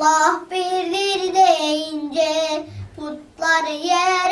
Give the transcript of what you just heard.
Allah birdir deyince putlar yere